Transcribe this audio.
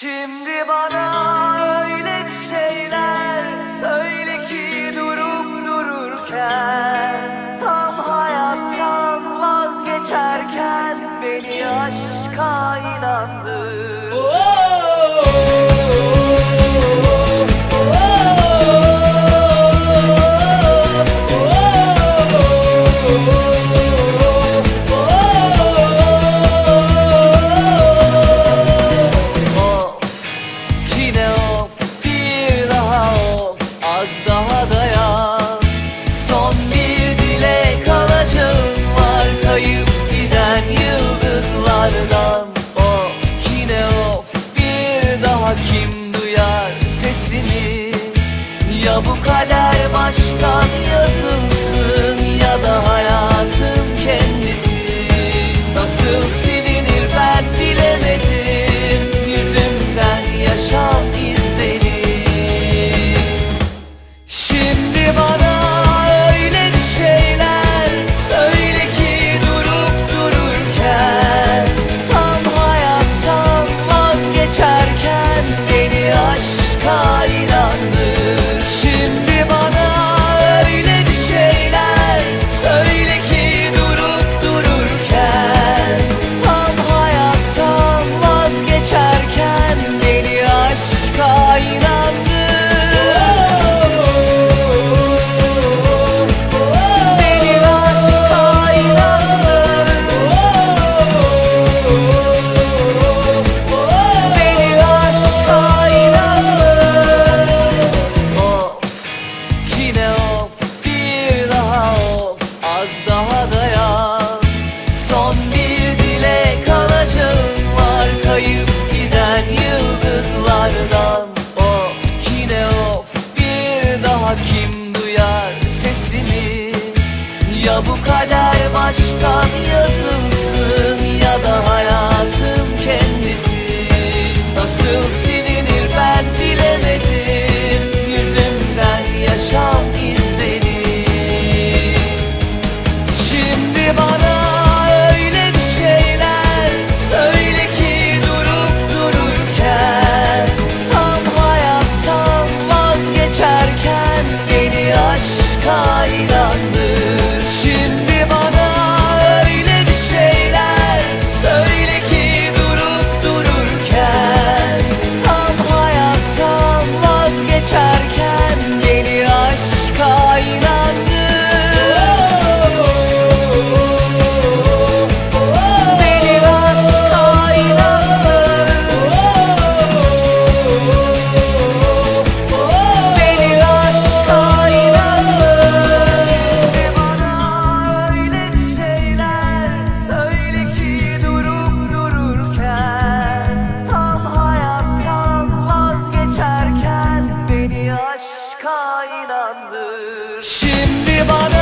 Şimdi bana öyle bir şeyler söyle ki durup dururken Tam hayattan vazgeçerken beni aşka inandır. kim duyar sesini Ya bu kader baştan yazılsın ya da hayal Acaba kim duyar sesimi? Ya bu kader baştan yazılsın? 恋の Live on